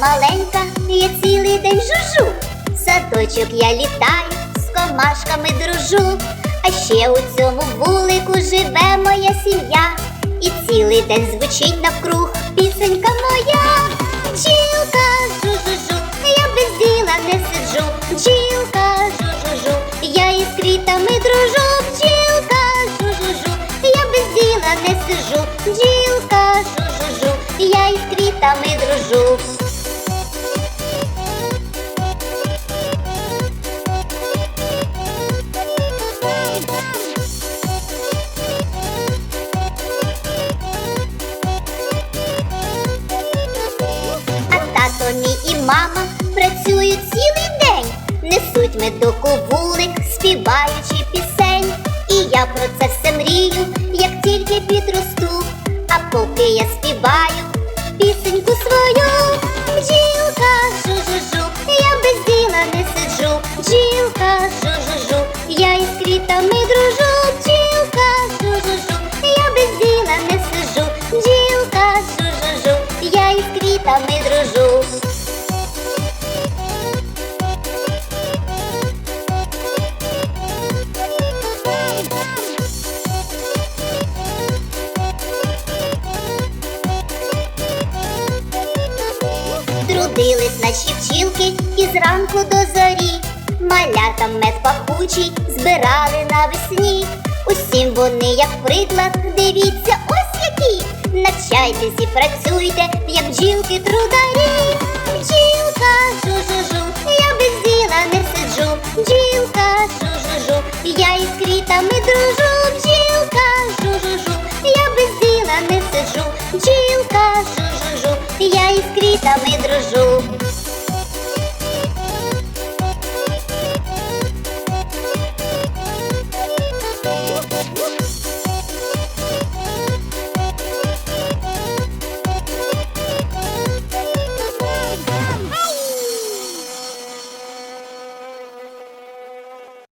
Маленька, я цілий день жужу. В Садочок я літаю, з комашками дружу. А ще у цьому вулику живе моя сім'я. І цілий день звучить навкруг пісенька моя. Бджілка, жу-жу-жу, я без діла не сиджу. Бджілка, жу-жу-жу, я із квітами дружу. Бджілка, жу-жу-жу, я без діла не сиджу. Бджілка, жу-жу-жу, я із квітами дружу. Мій і мама працюють цілий день, несуть медок у вулик, співаючи пісень. І я про це все мрію, як тільки підросту. А поки я співаю Трудились наші пчілки із ранку до зорі, малятам мед пахучий збирали навесні. Усім вони, як приклад, дивіться, ось які. Навчайтесь і працюйте, як бджілки трударі.